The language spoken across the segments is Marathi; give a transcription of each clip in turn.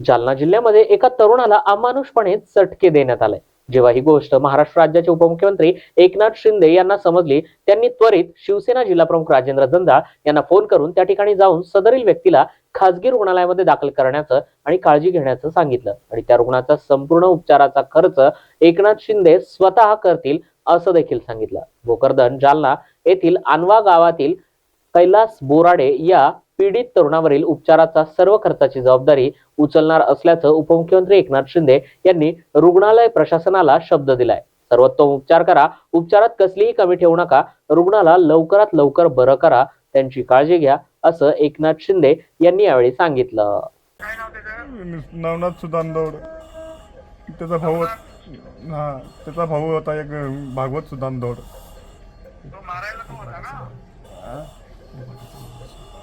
जालना जिल्ह्यामध्ये एका तरुणाला अमानुषपणे चटके देण्यात आले. जेव्हा ही गोष्ट महाराष्ट्र राज्याचे उपमुख्यमंत्री एकनाथ शिंदे यांना समजली त्यांनी त्वरित शिवसेना जिल्हाप्रमुख राजेंद्र जंजाळ यांना फोन करून त्या ठिकाणी जाऊन सदरील व्यक्तीला खासगी रुग्णालयामध्ये दाखल करण्याचं आणि काळजी घेण्याचं सांगितलं. आणि त्या रुग्णाचा संपूर्ण उपचाराचा खर्च एकनाथ शिंदे स्वतः करतील असं देखील सांगितलं. भोकरदन जालना येथील अनवा गावातील कैलास बोराडे या पीडित तरुणावरील उपचाराचा सर्व खर्चाची जबाबदारी उचलणार असल्याचं उपमुख्यमंत्री एकनाथ शिंदे यांनी रुग्णालय प्रशासनाला शब्द दिलाय. सर्वोत्तम उपचार करा. उपचारात कसलीही कमी ठेवू नका. रुग्णाला लवकरात लवकर बरं करा. त्यांची काळजी घ्या असं एकनाथ शिंदे यांनी यावेळी सांगितलं. नवनाथ सुदानदौड. त्याचा भाऊ हा त्याचा भाऊ होता एक भागवत सुदानदौड. तो मारायला तो होता ना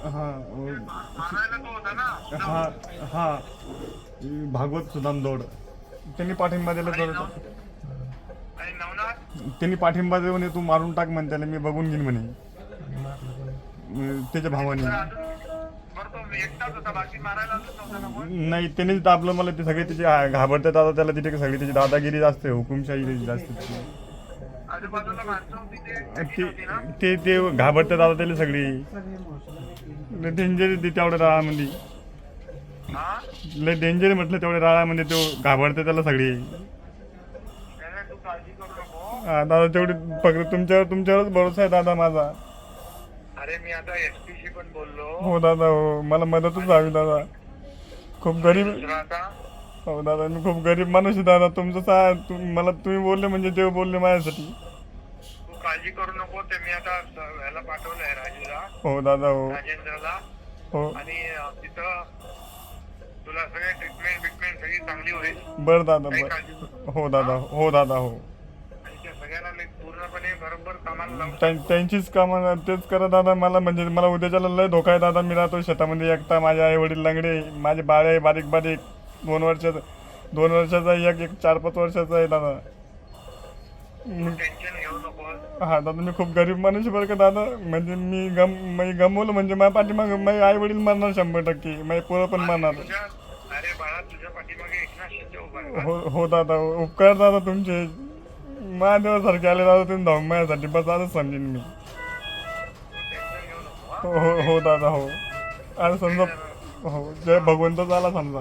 हा हा. हा भागवत सुदानदौड त्यांनी पाठिंबा दिला तर त्यांनी पाठिंबा देऊन म्हणे तू मारून टाक म्हणे त्याला मी बघून घेईन म्हणे. त्याच्या भावाने? नाही त्यांनीच दाबलं मला ते सगळे त्याचे घाबरतात आता त्याला तिथे सगळी त्याची दादागिरी जास्त आहे हुकुमशाही त्याची जास्त ते घाबरतात आता त्याला सगळी. डेंजर तेवढ्या राळामध्ये. हा लय डेंजर म्हटलं तेवढ्या राळामध्ये तो घाबरते त्याला सगळी. त्याने तू काळजी करू नको हा, दादा तेवढी फक्त तुमच्यावर तुमच्यावरच भरोसा आहे दादा माझा. अरे मी आता एसपी शी पण बोललो. हो दादा हो. मला मदतच हवी दादा. खूप गरीब दुसरा आता हो दादा मी खूप गरीब माणूस आहे दादा. तुमचं सा तुम मला तुम्ही बोलले म्हणजे देव बोलले माझ्यासाठी. काळजी करू नको ते मी आता ह्याला पाठवलंय राजूला हो दादा हो. राजेंद्रला हो. आणि तिथं तुला सगळे ट्रीटमेंट बिटमेंट सगळी चांगली होईल. बरं दादा काही बरं. काळजी करू नको. हो दादा हो दादा हो. आणि त्या सगळ्यांना मी पूर्णपणे बरोबर कामाला लावून त्यां- त्यांचीच कामं तेच करा दादा. मला म्हणजे मला उद्याच्याला लय धोका आहे दादा. मी राहतो शेतामध्ये एकटा. माझे आई वडील लंगडे माझे बाळ आहे बारीक बारीक दोन वर्षाचं दोन वर्षाचा एक एक चार पाच वर्षाचा आहे दादा. टेन्शन घेऊ नको. हा दादा मी खूप गरीब माणूस आहे बरं का दादा. म्हणजे मी गम मी गमवलं म्हणजे माझ्या पाठीमाग माझे आई वडील मरणार शंभर टक्के. माझे पोरं पण मरणार. तुझ्या अरे बाळा तुझ्या पाठीमागे एकनाथ शिंदे उभा आहे हो हो दादा हो. उपकार दादा तुमचे. महादेवासारखे आले दादा तुम्ही धावून माझ्यासाठी बस असं समजेन मी. तू टेन्शन घेऊ नको हा? हो हो हो दादा हो. आणि समजा हो जय भगवंत झाला समजा.